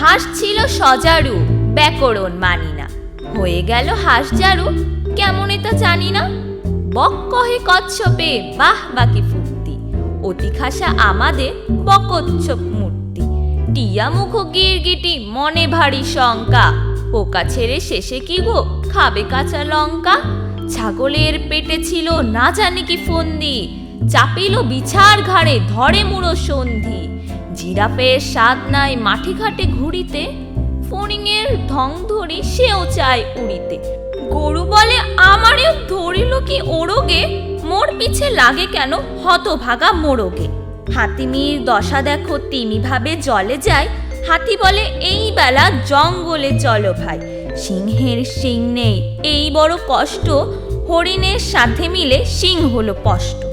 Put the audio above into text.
হাঁস ছিল সজারু, ব্যাকরণ মানি না। হয়ে গেল হাঁস জারু, কেমনে তা জানি না? বক কহে কচ্ছপে, বাহ বাকি ফুর্তি। অতি খাসা আমাদের বকচ্ছপ মূর্তি। টিয়া মুখ গিরগিটি, মনে ভারী শঙ্কা। পোকা ছেড়ে শেষে কি গো, খাবে কাঁচা লঙ্কা? ছাগলের পেটে ছিল না জানি কি ফন্দি। চাপিল বিছার ঘাড়ে ধরে মুড়ো সন্ধি। জিরাফের স্বাদ নাই মাঠে ঘাটে ঘুরিতে ফড়িংয়ের ঢং ধরি সেও চায় উড়িতে। গরু বলে, আমারেও ধরিল কি ওরগে? মোর পিছে লাগে কেন হতভাগা মোরগে? হাতিমির দশা দেখো তিমি ভাবে জলে যায়। হাতি বলে, এই বেলা জঙ্গলে চলো ভাই। সিংহের সিং নেই, এই বড় কষ্ট। হরিণের সাথে মিলে সিং হলো স্পষ্ট